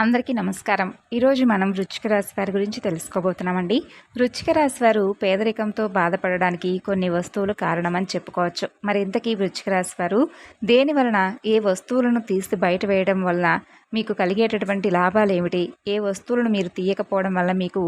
అందరికీ నమస్కారం. ఈరోజు మనం వృచ్చిక రాశి వారి గురించి తెలుసుకోబోతున్నామండి. వృచ్చిక రాశి వారు పేదరికంతో బాధపడడానికి కొన్ని వస్తువులు కారణమని చెప్పుకోవచ్చు. మరి ఇంతకీ వృచ్చిక రాశి వారు దేని వలన ఏ వస్తువులను తీసి బయట వేయడం వలన మీకు కలిగేటటువంటి లాభాలు ఏమిటి ఏ వస్తువులను మీరు తీయకపోవడం వల్ల మీకు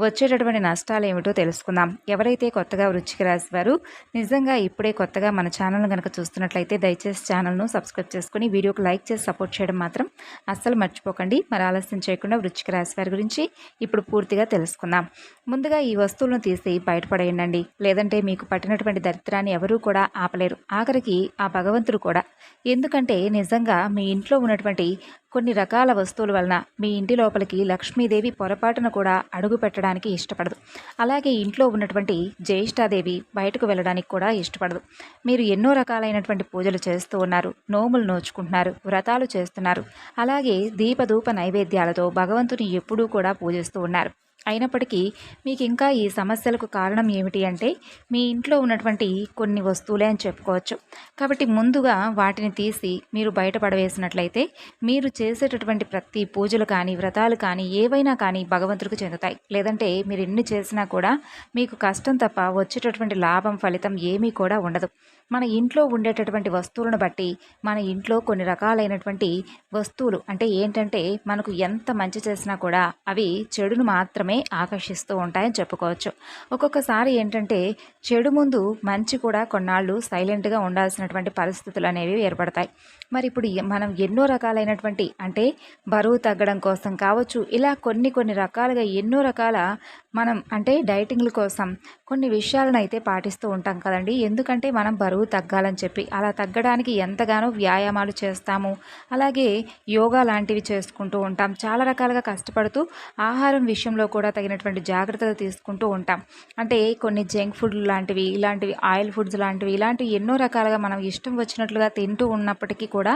వచ్చేటటువంటి నష్టాలు ఏమిటో తెలుసుకుందాం. ఎవరైతే కొత్తగా వృచ్చిక రాశి వారు నిజంగా ఇప్పుడే కొత్తగా మన ఛానల్ను కనుక చూస్తున్నట్లయితే దయచేసి ఛానల్ను సబ్స్క్రైబ్ చేసుకుని వీడియోకి లైక్ చేసి సపోర్ట్ చేయడం మాత్రం అస్సలు మర్చిపోకండి. మరి ఆలస్యం చేయకుండా వృచ్చిక రాశి వారి గురించి ఇప్పుడు పూర్తిగా తెలుసుకుందాం. ముందుగా ఈ వస్తువులను తీసి బయటపడేయండి లేదంటే మీకు పట్టినటువంటి దరిద్రాన్ని ఎవరూ కూడా ఆపలేరు. ఆఖరికి ఆ భగవంతుడు కూడా. ఎందుకంటే నిజంగా మీ ఇంట్లో ఉన్నటువంటి కొన్ని రకాల వస్తువుల వలన మీ ఇంటి లోపలికి లక్ష్మీదేవి పొరపాటున కూడా అడుగు పెట్టడానికి ఇష్టపడదు. అలాగే ఇంట్లో ఉన్నటువంటి జ్యేష్ఠాదేవి బయటకు వెళ్ళడానికి కూడా ఇష్టపడదు. మీరు ఎన్నో రకాలైనటువంటి పూజలు చేస్తూ ఉన్నారు నోములు నోచుకుంటున్నారు వ్రతాలు చేస్తున్నారు. అలాగే దీపధూప నైవేద్యాలతో భగవంతుని ఎప్పుడూ కూడా పూజిస్తూ ఉన్నారు. అయినప్పటికీ మీకు ఇంకా ఈ సమస్యలకు కారణం ఏమిటి అంటే మీ ఇంట్లో ఉన్నటువంటి కొన్ని వస్తువులే అని చెప్పుకోవచ్చు. కాబట్టి ముందుగా వాటిని తీసి మీరు బయటపడవేసినట్లయితే మీరు చేసేటటువంటి ప్రతి పూజలు కానీ వ్రతాలు కానీ ఏవైనా కానీ భగవంతుడికి చెందుతాయి. లేదంటే మీరు ఎన్ని చేసినా కూడా మీకు కష్టం తప్ప వచ్చేటటువంటి లాభం ఫలితం ఏమీ కూడా ఉండదు. మన ఇంట్లో ఉండేటటువంటి వస్తువులను బట్టి మన ఇంట్లో కొన్ని రకాలైనటువంటి వస్తువులు అంటే ఏంటంటే మనకు ఎంత మంచి చేసినా కూడా అవి చెడును మాత్రమే ఆకర్షిస్తూ ఉంటాయని చెప్పుకోవచ్చు. ఒక్కొక్కసారి ఏంటంటే చెడు ముందు మంచి కూడా కొన్నాళ్ళు సైలెంట్గా ఉండాల్సినటువంటి పరిస్థితులు అనేవి ఏర్పడతాయి. మరి ఇప్పుడు మనం ఎన్నో రకాలైనటువంటి అంటే బరువు తగ్గడం కోసం కావచ్చు ఇలా కొన్ని కొన్ని రకాలుగా ఎన్నో రకాల మనం అంటే డైటింగ్ల కోసం కొన్ని విషయాలను అయితే పాటిస్తూ ఉంటాం కదండి. ఎందుకంటే మనం బరువు తగ్గాలని చెప్పి అలా తగ్గడానికి ఎంతగానో వ్యాయామాలు చేస్తాము అలాగే యోగా లాంటివి చేసుకుంటూ ఉంటాం చాలా రకాలుగా కష్టపడుతూ ఆహారం విషయంలో కూడా తగినటువంటి జాగ్రత్తలు తీసుకుంటూ ఉంటాం. అంటే కొన్ని జంక్ ఫుడ్ లాంటివి ఇలాంటివి ఆయిల్ ఫుడ్స్ లాంటివి ఇలాంటివి ఎన్నో రకాలుగా మనం ఇష్టం వచ్చినట్లుగా తింటూ ఉన్నప్పటికీ కూడా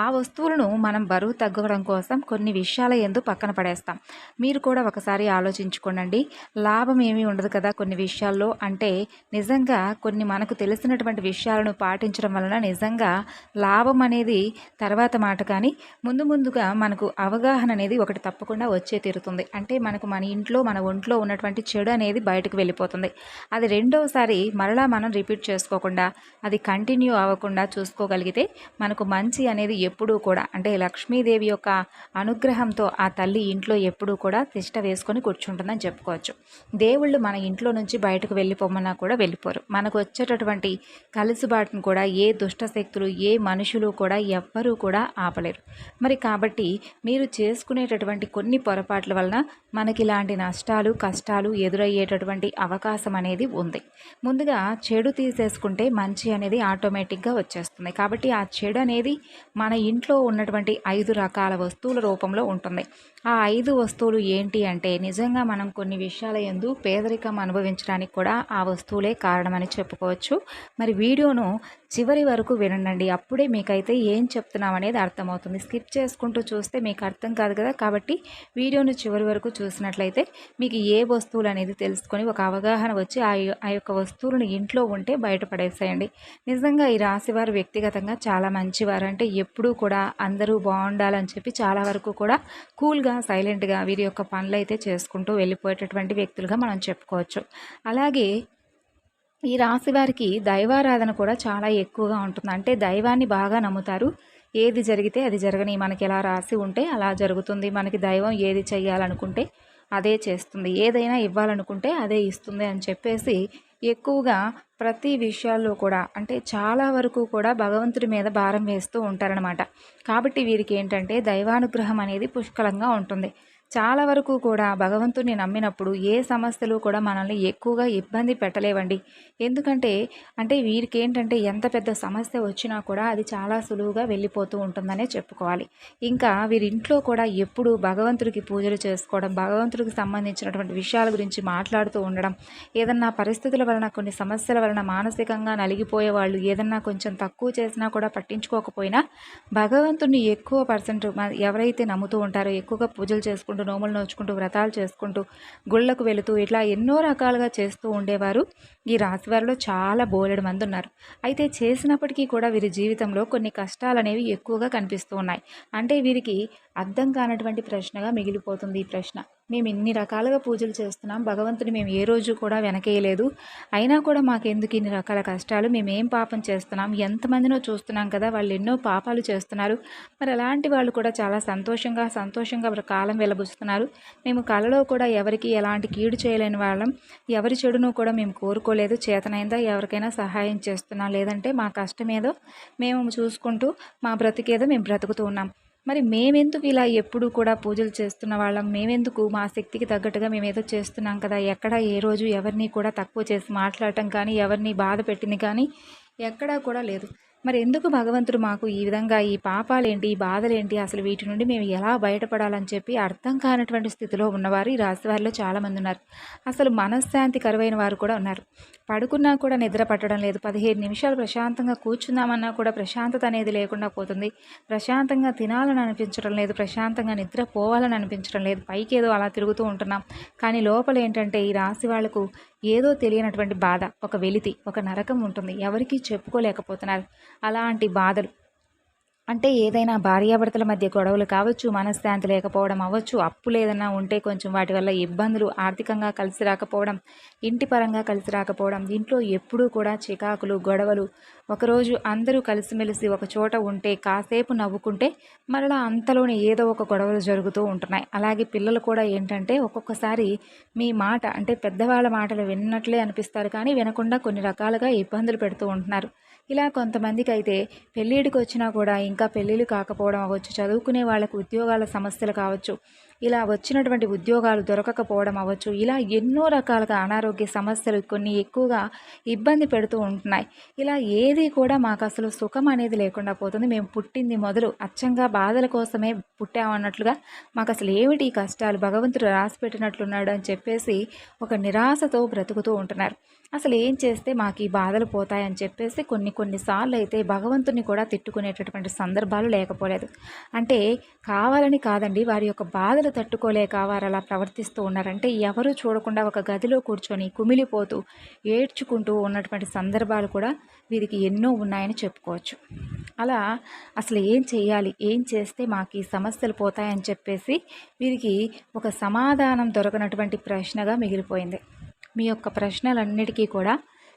ఆ వస్తువులను మనం బరువు తగ్గడం కోసం కొన్ని విషయాల ఎందు పక్కన పడేస్తాం. మీరు కూడా ఒకసారి ఆలోచించుకోనండి లాభం ఏమీ ఉండదు కదా కొన్ని విషయాల్లో. అంటే నిజంగా కొన్ని మనకు తెలిసినటువంటి విషయాలను పాటించడం వలన నిజంగా లాభం అనేది తర్వాత మాట కానీ ముందు ముందుగా మనకు అవగాహన అనేది ఒకటి తప్పకుండా వచ్చే తీరుతుంది. అంటే మనకు మన ఇంట్లో మన ఒంట్లో ఉన్నటువంటి చెడు అనేది బయటకు వెళ్ళిపోతుంది. అది రెండవసారి మరలా మనం రిపీట్ చేసుకోకుండా అది కంటిన్యూ అవ్వకుండా చూసుకోగలిగితే మనకు మంచి అనేది ఎప్పుడూ కూడా అంటే లక్ష్మీదేవి యొక్క అనుగ్రహంతో ఆ తల్లి ఇంట్లో ఎప్పుడూ కూడా తిష్ట వేసుకొని కూర్చుంటుందని చెప్పుకోవచ్చు. దేవుళ్ళు మన ఇంట్లో నుంచి బయటకు వెళ్ళిపోమన్నా కూడా వెళ్ళిపోరు. మనకు వచ్చేటటువంటి కలుసుబాటును కూడా ఏ దుష్ట శక్తులు ఏ మనుషులు కూడా ఎవ్వరూ కూడా ఆపలేరు. మరి కాబట్టి మీరు చేసుకునేటటువంటి కొన్ని పొరపాట్ల వలన మనకి ఇలాంటి నష్టాలు కష్టాలు ఎదురయ్యేటటువంటి అవకాశం అనేది ఉంది. ముందుగా చెడు తీసేసుకుంటే మంచి అనేది ఆటోమేటిక్గా వచ్చేస్తుంది. కాబట్టి ఆ చెడు అనేది మన ఇంట్లో ఉన్నటువంటి ఐదు రకాల వస్తువుల రూపంలో ఉంటుంది. ఆ ఐదు వస్తువులు ఏంటి అంటే నిజంగా మనం కొన్ని విషయాల ఎందు పేదరికం అనుభవించడానికి కూడా ఆ వస్తువులే కారణమని చెప్పుకోవచ్చు. మరి వీడియోను చివరి వరకు వినండి అప్పుడే మీకైతే ఏం చెప్తున్నాం అనేది అర్థమవుతుంది. స్కిప్ చేసుకుంటూ చూస్తే మీకు అర్థం కాదు కదా. కాబట్టి వీడియోను చివరి వరకు చూసినట్లయితే మీకు ఏ వస్తువులు అనేది తెలుసుకొని ఒక అవగాహన వచ్చి ఆ ఆ యొక్క వస్తువులను ఇంట్లో ఉంటే బయటపడేసేయండి. నిజంగా ఈ రాశివారు వ్యక్తిగతంగా చాలా మంచివారు. అంటే ఎప్పుడూ కూడా అందరూ బాగుండాలని చెప్పి చాలా వరకు కూడా కూల్గా సైలెంట్గా వీరి యొక్క పనులు అయితే చేసుకుంటూ వెళ్ళిపోయేటటువంటి వ్యక్తులుగా మనం చెప్పుకోవచ్చు. అలాగే ఈ రాశి వారికి దైవారాధన కూడా చాలా ఎక్కువగా ఉంటుంది. అంటే దైవాన్ని బాగా నమ్ముతారు. ఏది జరిగితే అది జరగని మనకి ఎలా రాసి ఉంటే అలా జరుగుతుంది. మనకి దైవం ఏది చేయాలనుకుంటే అదే చేస్తుంది. ఏదైనా ఇవ్వాలనుకుంటే అదే ఇస్తుంది అని చెప్పేసి ఎక్కువగా ప్రతి విషయాల్లో కూడా అంటే చాలా వరకు కూడా భగవంతుడి మీద భారం వేస్తూ ఉంటారనమాట కాబట్టి వీరికి ఏంటంటే దైవానుగ్రహం అనేది పుష్కలంగా ఉంటుంది. చాలా వరకు కూడా భగవంతుని నమ్మినప్పుడు ఏ సమస్యలు కూడా మనల్ని ఎక్కువగా ఇబ్బంది పెట్టలేవండి. ఎందుకంటే అంటే వీరికి ఏంటంటే ఎంత పెద్ద సమస్య వచ్చినా కూడా అది చాలా సులువుగా వెళ్ళిపోతూ ఉంటుందనే చెప్పుకోవాలి. ఇంకా వీరింట్లో కూడా ఎప్పుడు భగవంతుడికి పూజలు చేసుకోవడం భగవంతుడికి సంబంధించినటువంటి విషయాల గురించి మాట్లాడుతూ ఉండడం ఏదన్నా పరిస్థితుల వలన కొన్ని సమస్యల వలన మానసికంగా నలిగిపోయే వాళ్ళు ఏదన్నా కొంచెం తక్కువ చేసినా కూడా పట్టించుకోకపోయినా భగవంతుడిని ఎక్కువ పర్సెంట్ ఎవరైతే నమ్ముతూ ఉంటారో ఎక్కువగా పూజలు చేసుకుంటూ చేసుకుంటూ నోములు నోచుకుంటూ వ్రతాలు చేసుకుంటూ గుళ్ళకు వెళుతూ ఇట్లా ఎన్నో రకాలుగా చేస్తూ ఉండేవారు. ఈ రాశి వారిలో చాలా బోలెడు మంది ఉన్నారు. అయితే చేసినప్పటికీ కూడా వీరి జీవితంలో కొన్ని కష్టాలు అనేవి ఎక్కువగా కనిపిస్తూ ఉన్నాయి. అంటే వీరికి అర్థం కానటువంటి ప్రశ్నగా మిగిలిపోతుంది ఈ ప్రశ్న. మేము ఇన్ని రకాలుగా పూజలు చేస్తున్నాం. భగవంతుని మేము ఏ రోజు కూడా వెనకేయలేదు. అయినా కూడా మాకెందుకు ఇన్ని రకాల కష్టాలు? మేము ఏం పాపం చేస్తున్నాం? ఎంతమందినో చూస్తున్నాం కదా. వాళ్ళు ఎన్నో పాపాలు చేస్తున్నారు. మరి అలాంటి వాళ్ళు కూడా చాలా సంతోషంగా సంతోషంగా కాలం వెలబుస్తున్నారు మేము కళలో కూడా ఎవరికి ఎలాంటి కీడు చేయలేని వాళ్ళం. ఎవరి చెడును కూడా మేము కోరుకోలేదు. చేతనైందా? ఎవరికైనా సహాయం చేస్తున్నాం? లేదంటే మా కష్టమేదో మేము చూసుకుంటూ మా బ్రతికేదో మేము బ్రతుకుతూ ఉన్నాం. మరి మేమెందుకు ఇలా ఎప్పుడు కూడా పూజలు చేస్తున్న వాళ్ళం? మేమెందుకు? మా శక్తికి తగ్గట్టుగా మేము ఏదో చేస్తున్నాం కదా. ఎక్కడ ఏ రోజు ఎవరిని కూడా తక్కువ చేసి మాట్లాడటం కానీ ఎవరిని బాధ పెట్టింది కానీ ఎక్కడా కూడా లేదు. మరి ఎందుకు భగవంతుడు మాకు ఈ విధంగా ఈ పాపాలేంటి ఈ బాధలేంటి అసలు వీటి నుండి మేము ఎలా బయటపడాలని చెప్పి అర్థం కానటువంటి స్థితిలో ఉన్నవారు ఈ రాశివారిలో చాలామంది ఉన్నారు. అసలు మనశ్శాంతి కరువైన వారు కూడా ఉన్నారు. పడుకున్నా కూడా నిద్ర పట్టడం లేదు. పదిహేను నిమిషాలు ప్రశాంతంగా కూర్చుందామన్నా కూడా ప్రశాంతత అనేది లేకుండా పోతుంది. ప్రశాంతంగా తినాలని అనిపించడం లేదు. ప్రశాంతంగా నిద్ర పోవాలని అనిపించడం లేదు. పైకి ఏదో అలా తిరుగుతూ ఉంటున్నాం. కానీ లోపల ఏంటంటే ఈ రాశి వాళ్ళకు ఏదో తెలియనటువంటి బాధ. ఒక వెలితి ఒక నరకం ఉంటుంది. ఎవరికీ చెప్పుకోలేకపోతున్నారు. అలాంటి బాధలు. అంటే ఏదైనా భార్యాభర్తల మధ్య గొడవలు కావచ్చు మనశ్శాంతి లేకపోవడం అవ్వచ్చు అప్పులు ఏదైనా ఉంటే కొంచెం వాటి వల్ల ఇబ్బందులు ఆర్థికంగా కలిసి రాకపోవడం ఇంటి పరంగా కలిసి రాకపోవడం ఇంట్లో ఎప్పుడూ కూడా చికాకులు గొడవలు. ఒకరోజు అందరూ కలిసిమెలిసి ఒక చోట ఉంటే కాసేపు నవ్వుకుంటే మరలా అంతలోనే ఏదో ఒక గొడవలు జరుగుతూ ఉంటున్నాయి. అలాగే పిల్లలు కూడా ఏంటంటే ఒక్కొక్కసారి మీ మాట అంటే పెద్దవాళ్ళ మాటలు విన్నట్లే అనిపిస్తారు కానీ వినకుండా కొన్ని రకాలుగా ఇబ్బందులు పెడుతూ ఉంటున్నారు. ఇలా కొంతమందికి అయితే పెళ్ళిడికి వచ్చినా కూడా ఇంకా పెళ్ళిళ్ళు కాకపోవడం అవ్వచ్చు చదువుకునే వాళ్ళకు ఉద్యోగాల సమస్యలు కావచ్చు ఇలా వచ్చినటువంటి ఉద్యోగాలు దొరకకపోవడం అవ్వచ్చు ఇలా ఎన్నో రకాలుగా అనారోగ్య సమస్యలు కొన్ని ఎక్కువగా ఇబ్బంది పెడుతూ ఉంటున్నాయి. ఇలా ఏది కూడా మాకు అసలు సుఖం అనేది లేకుండా పోతుంది. మేము పుట్టింది మొదలు అచ్చంగా బాధల కోసమే పుట్టామన్నట్లుగా మాకు అసలు ఏమిటి కష్టాలు? భగవంతుడు రాసి పెట్టినట్లున్నాడు అని చెప్పేసి ఒక నిరాశతో బ్రతుకుతూ ఉంటున్నారు. అసలు ఏం చేస్తే మాకు ఈ బాధలు పోతాయని చెప్పేసి కొన్ని కొన్నిసార్లు అయితే భగవంతుని కూడా తిట్టుకునేటటువంటి సందర్భాలు లేకపోలేదు. అంటే కావాలని కాదండి వారి యొక్క బాధలు తట్టుకోలేక వారు అలా ప్రవర్తిస్తూ ఉన్నారంటే ఎవరూ చూడకుండా ఒక గదిలో కూర్చొని కుమిలిపోతూ ఏడ్చుకుంటూ ఉన్నటువంటి సందర్భాలు కూడా వీరికి ఎన్నో ఉన్నాయని చెప్పుకోవచ్చు. అలా అసలు ఏం చేయాలి ఏం చేస్తే మాకు ఈ సమస్యలు పోతాయని చెప్పేసి వీరికి ఒక సమాధానం దొరకనటువంటి ప్రశ్నగా మిగిలిపోయింది. మీ యొక్క ప్రశ్నలన్నిటికీ కూడా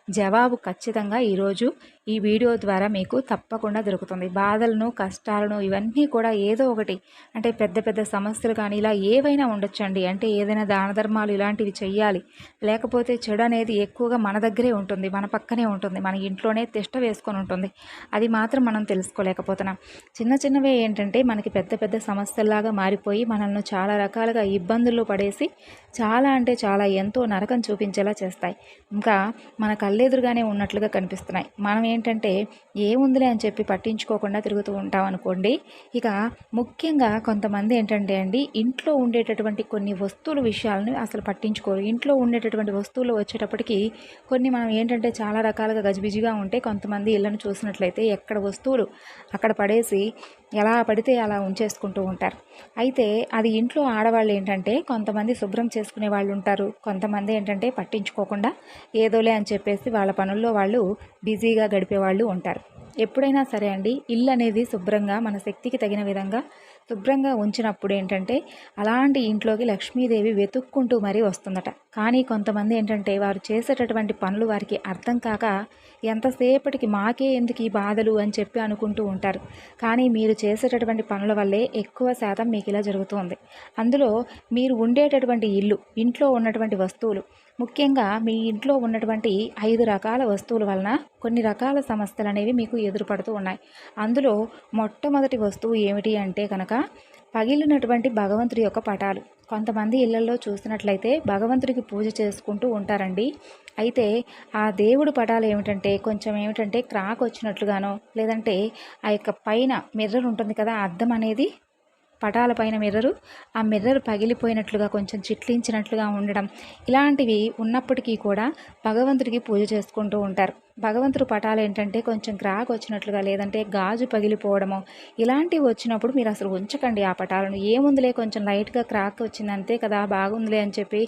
జవాబు ఖచ్చితంగా ఈరోజు ఈ వీడియో ద్వారా మీకు తప్పకుండా దొరుకుతుంది. బాధలను కష్టాలను ఇవన్నీ కూడా ఏదో ఒకటి అంటే పెద్ద పెద్ద సమస్యలు కానీ ఇలా ఏవైనా ఉండొచ్చండి. అంటే ఏదైనా దాన ధర్మాలు ఇలాంటివి చెయ్యాలి. లేకపోతే చెడు అనేది ఎక్కువగా మన దగ్గరే ఉంటుంది మన పక్కనే ఉంటుంది మన ఇంట్లోనే తిష్ట వేసుకొని ఉంటుంది. అది మాత్రం మనం తెలుసుకోలేకపోతున్నాం. చిన్న చిన్నవే ఏంటంటే మనకి పెద్ద పెద్ద సమస్యల్లాగా మారిపోయి మనల్ని చాలా రకాలుగా ఇబ్బందుల్లో పడేసి చాలా అంటే చాలా ఎంతో నరకం చూపించేలా చేస్తాయి. ఇంకా మన కళ్ళెదురుగానే ఉన్నట్లుగా కనిపిస్తున్నాయి. మనం ఏంటంటే ఏముందిలే అని చెప్పి పట్టించుకోకుండా తిరుగుతూ ఉంటాం అనుకోండి. ఇక ముఖ్యంగా కొంతమంది ఏంటంటే అండి ఇంట్లో ఉండేటటువంటి కొన్ని వస్తువుల విషయాలను అసలు పట్టించుకోరు. ఇంట్లో ఉండేటటువంటి వస్తువులు వచ్చేటప్పటికి కొన్ని మనం ఏంటంటే చాలా రకాలుగా గజిబిజిగా ఉంటే కొంతమంది ఇళ్ళను చూసినట్లయితే ఎక్కడ వస్తువులు అక్కడ పడేసి ఎలా పడితే అలా ఉంచేసుకుంటూ ఉంటారు. అయితే అది ఇంట్లో ఆడవాళ్ళు ఏంటంటే కొంతమంది శుభ్రం చేసుకునే వాళ్ళు ఉంటారు. కొంతమంది ఏంటంటే పట్టించుకోకుండా ఏదోలే అని చెప్పేసి వాళ్ళ పనుల్లో వాళ్ళు బిజీగా గడిపే వాళ్ళు ఉంటారు. ఎప్పుడైనా సరే అండి ఇల్లు అనేది శుభ్రంగా మన శక్తికి తగిన విధంగా శుభ్రంగా ఉంచినప్పుడు ఏంటంటే అలాంటి ఇంట్లోకి లక్ష్మీదేవి వెతుక్కుంటూ మరీ వస్తుందట. కానీ కొంతమంది ఏంటంటే వారు చేసేటటువంటి పనులు వారికి అర్థం కాక ఎంతసేపటికి మాకే ఎందుకు ఈ బాధలు అని చెప్పి అనుకుంటూ ఉంటారు. కానీ మీరు చేసేటటువంటి పనుల వల్లే ఎక్కువ శాతం మీకు ఇలా జరుగుతుంది. అందులో మీరు ఉండేటటువంటి ఇల్లు ఇంట్లో ఉన్నటువంటి వస్తువులు ముఖ్యంగా మీ ఇంట్లో ఉన్నటువంటి ఐదు రకాల వస్తువుల వలన కొన్ని రకాల సమస్యలు అనేవి మీకు ఎదురుపడుతూ ఉన్నాయి. అందులో మొట్టమొదటి వస్తువు ఏమిటి అంటే కనుక పగిలినటువంటి భగవంతుడి యొక్క పటాలు. కొంతమంది ఇళ్ళలో చూసినట్లయితే భగవంతుడికి పూజ చేసుకుంటూ ఉంటారండి. అయితే ఆ దేవుడు పటాలు ఏమిటంటే కొంచెం ఏమిటంటే క్రాక్ వచ్చినట్లుగానో లేదంటే ఆ యొక్క పైన మిర్రర్ ఉంటుంది కదా అద్దం అనేది పటాల పైన మిర్రరు ఆ మిర్రర్ పగిలిపోయినట్లుగా కొంచెం చిట్లించినట్లుగా ఉండడం. ఇలాంటివి ఉన్నప్పటికీ కూడా భగవంతుడికి పూజ చేసుకుంటూ ఉంటారు. భగవంతుడు పటాలు ఏంటంటే కొంచెం క్రాక్ వచ్చినట్లుగా లేదంటే గాజు పగిలిపోవడము ఇలాంటివి వచ్చినప్పుడు మీరు అసలు ఉంచకండి ఆ పటాలను. ఏముందిలే కొంచెం లైట్గా క్రాక్ వచ్చింది అంతే కదా బాగుందిలే అని చెప్పి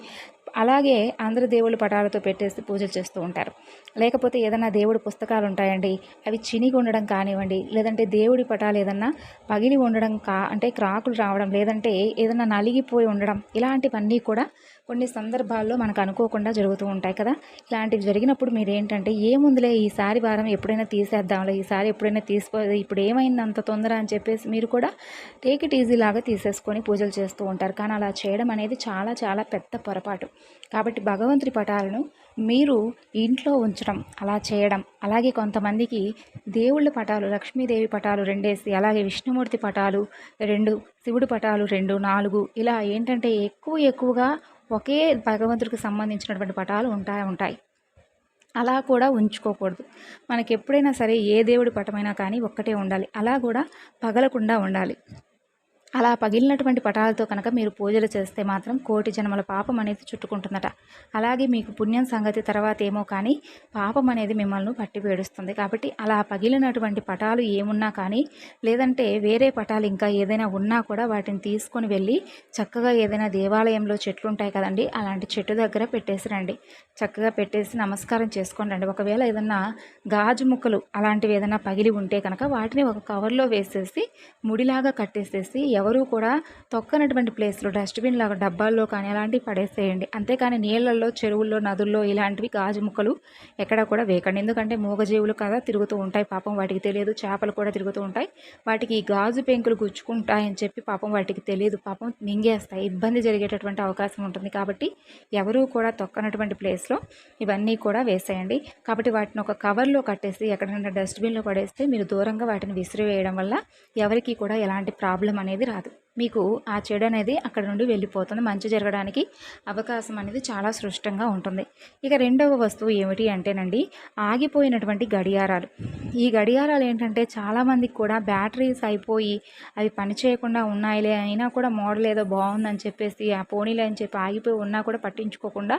అలాగే అందరు దేవుళ్ళు పటాలతో పెట్టేసి పూజలు చేస్తూ ఉంటారు. లేకపోతే ఏదైనా దేవుడి పుస్తకాలు ఉంటాయండి అవి చినిగి ఉండడం కానివ్వండి లేదంటే దేవుడి పటాలు ఏదన్నా పగిలి ఉండడం కా అంటే క్రాకులు రావడం లేదంటే ఏదన్నా నలిగిపోయి ఉండడం ఇలాంటివన్నీ కూడా కొన్ని సందర్భాల్లో మనకు అనుకోకుండా జరుగుతూ ఉంటాయి కదా. ఇలాంటివి జరిగినప్పుడు మీరు ఏంటంటే ఏముందిలే ఈసారి వారం ఎప్పుడైనా తీసేద్దాంలే ఈసారి ఎప్పుడైనా తీసుకో ఇప్పుడు ఏమైంది అంత తొందర అని చెప్పేసి మీరు కూడా టేక్ ఇట్ ఈజీ లాగా తీసేసుకొని పూజలు చేస్తూ ఉంటారు. కానీ అలా చేయడం అనేది చాలా చాలా పెద్ద పొరపాటు. కాబట్టి భగవంతుడి పటాలను మీరు ఇంట్లో ఉంచడం అలా చేయడం. అలాగే కొంతమందికి దేవుళ్ళ పటాలు లక్ష్మీదేవి పటాలు రెండేసి అలాగే విష్ణుమూర్తి పటాలు రెండు శివుడి పటాలు రెండు నాలుగు ఇలా ఏంటంటే ఎక్కువ ఎక్కువగా ఒకే భగవంతుడికి సంబంధించినటువంటి పటాలు ఉంటాయి ఉంటాయి. అలా కూడా ఉంచుకోకూడదు. మనకి ఎప్పుడైనా సరే ఏ దేవుడి పటమైనా కానీ ఒక్కటే ఉండాలి. అలా కూడా పగలకుండా ఉండాలి. అలా పగిలినటువంటి పటాలతో కనుక మీరు పూజలు చేస్తే మాత్రం కోటి జన్మల పాపం అనేది చుట్టుకుంటుందట. అలాగే మీకు పుణ్యం సంగతి తర్వాత ఏమో కానీ పాపం అనేది మిమ్మల్ని పట్టి వేడుస్తుంది కాబట్టి అలా పగిలినటువంటి పటాలు ఏమున్నా కానీ లేదంటే వేరే పటాలు ఇంకా ఏదైనా ఉన్నా కూడా వాటిని తీసుకొని వెళ్ళి చక్కగా ఏదైనా దేవాలయంలో చెట్లు ఉంటాయి కదండి అలాంటి చెట్టు దగ్గర పెట్టేసి రండి. చక్కగా పెట్టేసి నమస్కారం చేసుకొని రండి. ఒకవేళ ఏదన్నా గాజు ముక్కలు అలాంటివి ఏదైనా పగిలి ఉంటే కనుక వాటిని ఒక కవర్లో వేసేసి ముడిలాగా కట్టేసేసి ఎవరు కూడా తొక్కనటువంటి ప్లేస్లో డస్ట్బిన్ లాగా డబ్బాల్లో కానీ అలాంటివి పడేసేయండి. అంతేకాని నీళ్ళల్లో చెరువుల్లో నదుల్లో ఇలాంటివి గాజు ముక్కలు ఎక్కడ కూడా వేయకండి. ఎందుకంటే మూగజీవులు కదా తిరుగుతూ ఉంటాయి. పాపం వాటికి తెలియదు. చేపలు కూడా తిరుగుతూ ఉంటాయి. వాటికి గాజు పెంకులు గుచ్చుకుంటాయని చెప్పి పాపం వాటికి తెలియదు. పాపం మింగేస్తాయి. ఇబ్బంది జరిగేటటువంటి అవకాశం ఉంటుంది. కాబట్టి ఎవరూ కూడా తొక్కనటువంటి ప్లేస్లో ఇవన్నీ కూడా వేసేయండి. కాబట్టి వాటిని ఒక కవర్లో కట్టేసి ఎక్కడైనా డస్ట్బిన్లో పడేస్తే మీరు దూరంగా వాటిని విసిరివేయడం వల్ల ఎవరికి కూడా ఎలాంటి ప్రాబ్లం అనేది రాదు. మీకు ఆ చెడు అనేది అక్కడ నుండి వెళ్ళిపోతుంది. మంచి జరగడానికి అవకాశం అనేది చాలా సృష్టంగా ఉంటుంది. ఇక రెండవ వస్తువు ఏమిటి అంటేనండి ఆగిపోయినటువంటి గడియారాలు. ఈ గడియారాలు ఏంటంటే చాలామందికి కూడా బ్యాటరీస్ అయిపోయి అవి పనిచేయకుండా ఉన్నాయిలే అయినా కూడా మోడల్ ఏదో బాగుందని చెప్పేసి ఆ పోనీలే అని చెప్పి ఆగిపోయి ఉన్నా కూడా పట్టించుకోకుండా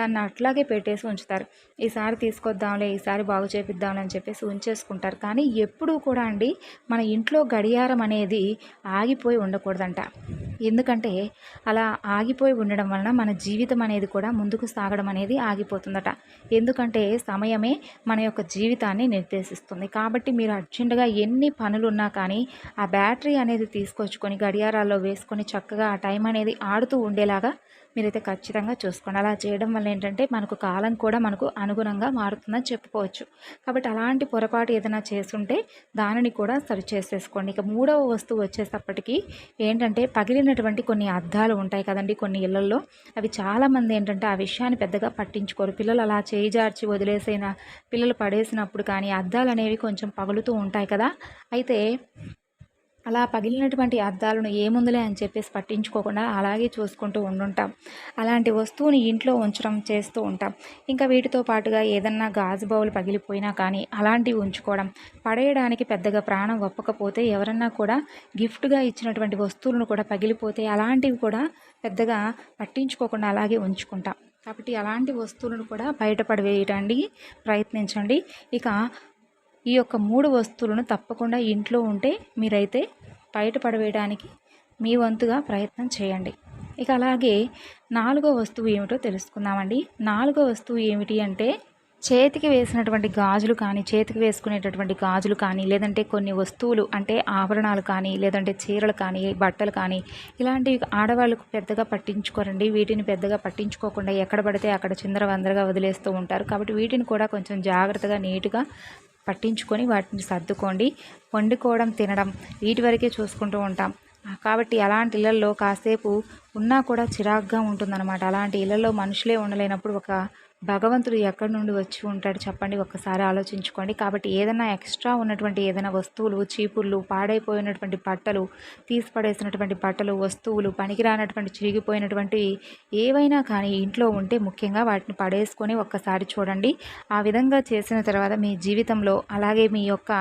దాన్ని అట్లాగే పెట్టేసి ఉంచుతారు. ఈసారి తీసుకొద్దాంలే ఈసారి బాగు చేపిద్దాంలే అని చెప్పేసి ఉంచేసుకుంటారు. కానీ ఎప్పుడూ కూడా అండి మన ఇంట్లో గడియారం అనేది ఆగిపోయి ఆగిపోయి ఉండకూడదంట. ఎందుకంటే అలా ఆగిపోయి ఉండడం వలన మన జీవితం అనేది కూడా ముందుకు సాగడం అనేది ఆగిపోతుందట. ఎందుకంటే సమయమే మన యొక్క జీవితాన్ని నిర్దేశిస్తుంది. కాబట్టి మీరు అర్జెంటుగా ఎన్ని పనులు ఉన్నా కానీ ఆ బ్యాటరీ అనేది తీసుకొచ్చుకొని గడియారాల్లో వేసుకొని చక్కగా ఆ టైం అనేది ఆడుతూ ఉండేలాగా మీరైతే ఖచ్చితంగా చూసుకోండి. అలా చేయడం వల్ల ఏంటంటే మనకు కాలం కూడా మనకు అనుగుణంగా మారుతుందని చెప్పుకోవచ్చు. కాబట్టి అలాంటి పొరపాటు ఏదైనా చేస్తుంటే దానిని కూడా సరి చేసేసుకోండి. ఇక మూడవ వస్తువు వచ్చేటప్పటికి ఏంటంటే పగిలినటువంటి కొన్ని అద్దాలు ఉంటాయి కదండి కొన్ని ఇళ్ళలో అవి చాలామంది ఏంటంటే ఆ విషయాన్ని పెద్దగా పట్టించుకోరు. పిల్లలు అలా చేయి జార్చి వదిలేసిన పిల్లలు పడేసినప్పుడు కానీ అద్దాలు అనేవి కొంచెం పగులుతూ ఉంటాయి కదా. అయితే అలా పగిలినటువంటి అద్దాలను ఏముందిలే అని చెప్పేసి పట్టించుకోకుండా అలాగే చూసుకుంటూ ఉండుంటాం. అలాంటి వస్తువుని ఇంట్లో ఉంచడం చేస్తూ ఉంటాం. ఇంకా వీటితో పాటుగా ఏదన్నా గాజు బౌలు పగిలిపోయినా కానీ అలాంటివి ఉంచుకోవడం పడేయడానికి పెద్దగా ప్రాణం ఒప్పకపోతే ఎవరన్నా కూడా గిఫ్ట్గా ఇచ్చినటువంటి వస్తువులను కూడా పగిలిపోతే అలాంటివి కూడా పెద్దగా పట్టించుకోకుండా అలాగే ఉంచుకుంటాం. కాబట్టి అలాంటి వస్తువులను కూడా బయటపడవేయడానికి ప్రయత్నించండి. ఇక ఈ యొక్క మూడు వస్తువులను తప్పకుండా ఇంట్లో ఉంటే మీరైతే బయట పడవేయడానికి మీ వంతుగా ప్రయత్నం చేయండి. ఇక అలాగే నాలుగో వస్తువు ఏమిటో తెలుసుకుందామండి. నాలుగో వస్తువు ఏమిటి అంటే చేతికి వేసినటువంటి గాజులు కానీ చేతికి వేసుకునేటటువంటి గాజులు కానీ లేదంటే కొన్ని వస్తువులు అంటే ఆభరణాలు కానీ లేదంటే చీరలు కానీ బట్టలు కానీ ఇలాంటివి ఆడవాళ్ళకు పెద్దగా పట్టించుకోరండి. వీటిని పెద్దగా పట్టించుకోకుండా ఎక్కడ పడితే అక్కడ చిందరవందరగా వదిలేస్తూ ఉంటారు. కాబట్టి వీటిని కూడా కొంచెం జాగ్రత్తగా నీట్గా పట్టించుకొని వాటిని సర్దుకోండి. వండుకోవడం తినడం వీటి వరకే చూసుకుంటూ ఉంటాం. కాబట్టి అలాంటి ఇళ్ళల్లో కాసేపు ఉన్నా కూడా చిరాగ్గా ఉంటుందన్నమాట. అలాంటి ఇళ్ళల్లో మనుషులే ఉండలేనప్పుడు ఒక భగవంతుడు ఎక్కడి నుండి వచ్చి ఉంటాడు చెప్పండి ఒక్కసారి ఆలోచించుకోండి. కాబట్టి ఏదైనా ఎక్స్ట్రా ఉన్నటువంటి ఏదైనా వస్తువులు చీపుర్లు పాడైపోయినటువంటి బట్టలు తీసి పడేసినటువంటి బట్టలు వస్తువులు పనికిరానటువంటి చిరిగిపోయినటువంటి ఏవైనా కానీ ఇంట్లో ఉంటే ముఖ్యంగా వాటిని పడేసుకొని ఒక్కసారి చూడండి. ఆ విధంగా చేసిన తర్వాత మీ జీవితంలో అలాగే మీ యొక్క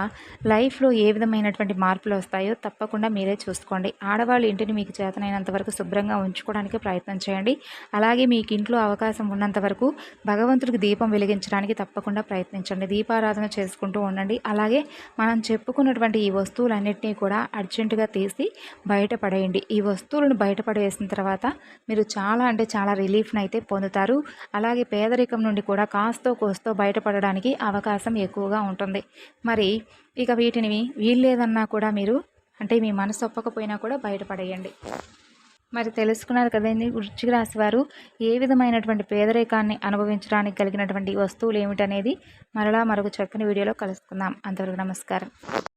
లైఫ్లో ఏ విధమైనటువంటి మార్పులు వస్తాయో తప్పకుండా మీరే చూసుకోండి. ఆడవాళ్ళు ఇంటిని మీకు చేతనైనంత వరకు శుభ్రంగా ఉంచుకోవడానికి ప్రయత్నం చేయండి. అలాగే మీకు ఇంట్లో అవకాశం ఉన్నంత వరకు భగవంతుడికి దీపం వెలిగించడానికి తప్పకుండా ప్రయత్నించండి. దీపారాధన చేసుకుంటూ ఉండండి. అలాగే మనం చెప్పుకున్నటువంటి ఈ వస్తువులన్నింటినీ కూడా అర్జెంటుగా తీసి బయటపడేయండి ఈ వస్తువులను బయటపడేసిన తర్వాత మీరు చాలా అంటే చాలా రిలీఫ్ని అయితే పొందుతారు. అలాగే పేదరికం నుండి కూడా కాస్తో కోస్తో బయటపడడానికి అవకాశం ఎక్కువగా ఉంటుంది. మరి ఇక వీటిని వీల్లేదన్నా కూడా మీరు అంటే మీ మనసు ఒప్పకపోయినా కూడా బయటపడేయండి మరి తెలుసుకున్నారు కదండి వృశ్చిక రాశి వారు ఏ విధమైనటువంటి పేదరికాన్ని అనుభవించడానికి కలిగినటువంటి వస్తువులు ఏమిటనేది మరలా మరొక చక్కని వీడియోలో కలుసుకుందాం. అంతవరకు నమస్కారం.